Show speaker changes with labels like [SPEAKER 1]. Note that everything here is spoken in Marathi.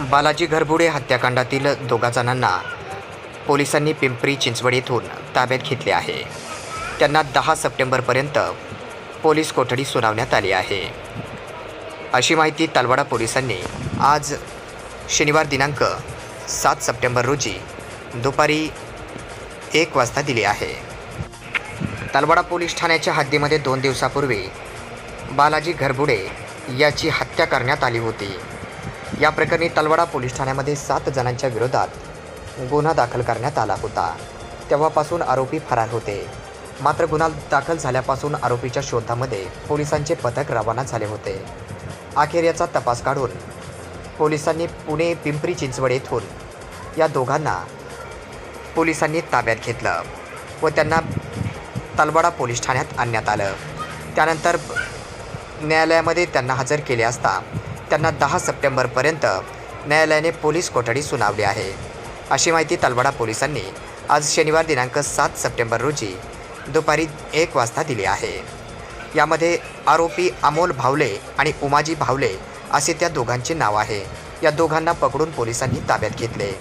[SPEAKER 1] बालाजी घरबुडे हत्याकांडातील दोघा जणांना पोलिसांनी पिंपरी चिंचवड येथून ताब्यात घेतले आहे. त्यांना दहा सप्टेंबरपर्यंत पोलीस कोठडी सुनावण्यात आली आहे. अशी माहिती तलवाडा पोलिसांनी आज शनिवार दिनांक सात सप्टेंबर रोजी दुपारी एक वाजता दिली आहे. तलवाडा पोलीस ठाण्याच्या हद्दीमध्ये दोन दिवसापूर्वी बालाजी घरबुडे याची हत्या करण्यात आली होती. या प्रकरणी तलवाडा पोलीस ठाण्यामध्ये सात जणांच्या विरोधात गुन्हा दाखल करण्यात आला होता. तेव्हापासून आरोपी फरार होते. मात्र गुन्हा दाखल झाल्यापासून आरोपीच्या शोधामध्ये पोलिसांचे पथक रवाना झाले होते. अखेर याचा तपास काढून पोलिसांनी पुणे पिंपरी चिंचवड येथून या दोघांना पोलिसांनी ताब्यात घेतलं व त्यांना तलवाडा पोलीस ठाण्यात आणण्यात आलं. त्यानंतर न्यायालयामध्ये त्यांना हजर केले असता त्यांना दहा सप्टेंबरपर्यंत न्यायालयाने पोलीस कोठडी सुनावली आहे. अशी माहिती तलवाडा पोलिसांनी आज शनिवार दिनांक सात सप्टेंबर रोजी दुपारी एक वाजता दिली आहे. यामध्ये आरोपी अमोल भावले आणि उमाजी भावले असे त्या दोघांचे नाव आहे. या दोघांना पकडून पोलिसांनी ताब्यात घेतले.